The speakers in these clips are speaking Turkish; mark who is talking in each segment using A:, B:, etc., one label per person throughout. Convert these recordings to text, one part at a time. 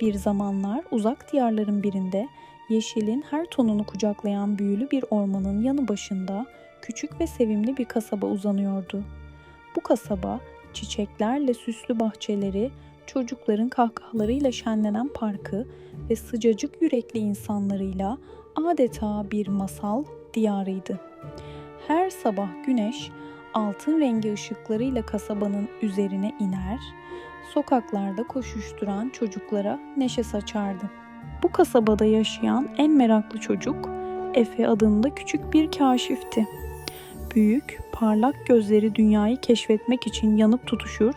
A: Bir zamanlar uzak diyarların birinde yeşilin her tonunu kucaklayan büyülü bir ormanın yanı başında küçük ve sevimli bir kasaba uzanıyordu. Bu kasaba çiçeklerle süslü bahçeleri, çocukların kahkahalarıyla şenlenen parkı ve sıcacık yürekli insanlarıyla adeta bir masal diyarıydı. Her sabah güneş altın rengi ışıklarıyla kasabanın üzerine iner, sokaklarda koşuşturan çocuklara neşe saçardı. Bu kasabada yaşayan en meraklı çocuk Efe adında küçük bir kaşifti. Büyük, parlak gözleri dünyayı keşfetmek için yanıp tutuşur,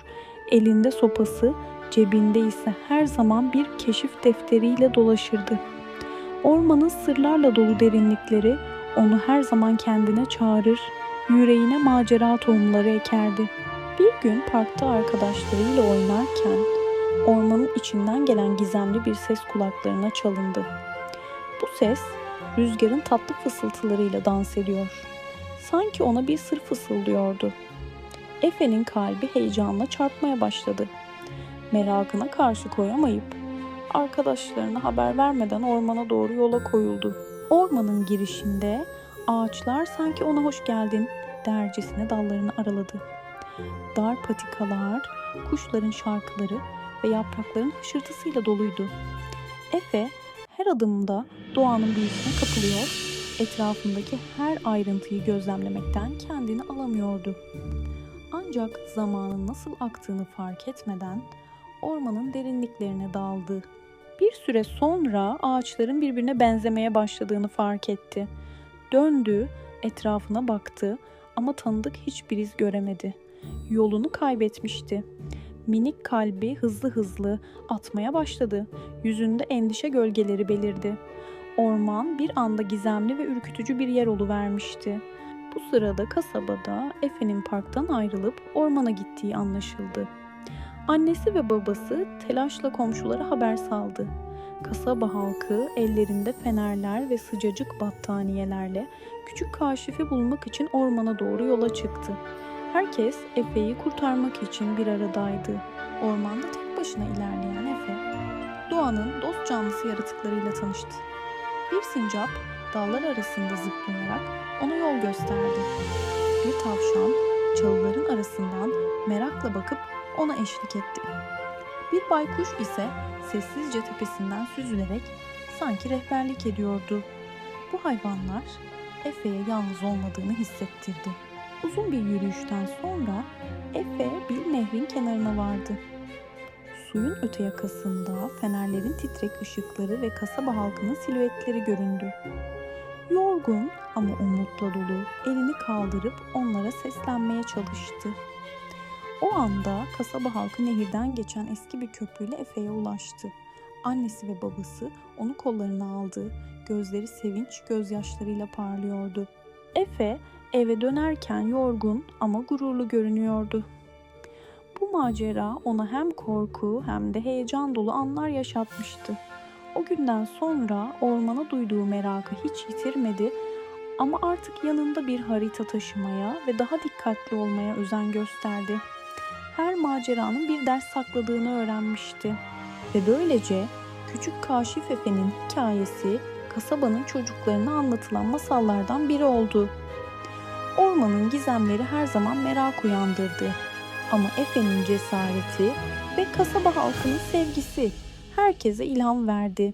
A: elinde sopası, cebinde ise her zaman bir keşif defteriyle dolaşırdı. Ormanın sırlarla dolu derinlikleri onu her zaman kendine çağırır, yüreğine macera tohumları ekerdi. Bir gün parkta arkadaşlarıyla oynarken ormanın içinden gelen gizemli bir ses kulaklarına çalındı. Bu ses rüzgarın tatlı fısıltılarıyla dans ediyor. Sanki ona bir sır fısıldıyordu. Efe'nin kalbi heyecanla çarpmaya başladı. Merakına karşı koyamayıp arkadaşlarına haber vermeden ormana doğru yola koyuldu. Ormanın girişinde ağaçlar sanki ona hoş geldin dercesine dallarını araladı. Dar patikalar, kuşların şarkıları ve yaprakların hışırtısıyla doluydu. Efe her adımda doğanın büyüsüne kapılıyor, etrafındaki her ayrıntıyı gözlemlemekten kendini alamıyordu. Ancak zamanın nasıl aktığını fark etmeden ormanın derinliklerine daldı. Bir süre sonra ağaçların birbirine benzemeye başladığını fark etti. Döndü, etrafına baktı ama tanıdık hiçbir iz göremedi. Yolunu kaybetmişti. Minik kalbi hızlı hızlı atmaya başladı. Yüzünde endişe gölgeleri belirdi. Orman bir anda gizemli ve ürkütücü bir yer oluvermişti. Bu sırada kasabada Efe'nin parktan ayrılıp ormana gittiği anlaşıldı. Annesi ve babası telaşla komşulara haber saldı. Kasaba halkı ellerinde fenerler ve sıcacık battaniyelerle küçük kaşifi bulmak için ormana doğru yola çıktı. Herkes Efe'yi kurtarmak için bir aradaydı. Ormanda tek başına ilerleyen Efe, doğanın dost canlısı yaratıklarıyla tanıştı. Bir sincap dallar arasında zıplayarak ona yol gösterdi. Bir tavşan çalıların arasından merakla bakıp ona eşlik etti. Bir baykuş ise sessizce tepesinden süzülerek sanki rehberlik ediyordu. Bu hayvanlar Efe'ye yalnız olmadığını hissettirdi. Uzun bir yürüyüşten sonra Efe bir nehrin kenarına vardı. Suyun öte yakasında fenerlerin titrek ışıkları ve kasaba halkının silüetleri göründü. Yorgun ama umutla dolu elini kaldırıp onlara seslenmeye çalıştı. O anda kasaba halkı nehirden geçen eski bir köprüyle Efe'ye ulaştı. Annesi ve babası onu kollarına aldı. Gözleri sevinç gözyaşlarıyla parlıyordu. Efe eve dönerken yorgun ama gururlu görünüyordu. Bu macera ona hem korku hem de heyecan dolu anlar yaşatmıştı. O günden sonra ormana duyduğu merakı hiç yitirmedi ama artık yanında bir harita taşımaya ve daha dikkatli olmaya özen gösterdi. Her maceranın bir ders sakladığını öğrenmişti. Ve böylece Küçük Kaşif Efe'nin hikayesi kasabanın çocuklarına anlatılan masallardan biri oldu. Ormanın gizemleri her zaman merak uyandırdı. Ama Efe'nin cesareti ve kasaba halkının sevgisi herkese ilham verdi.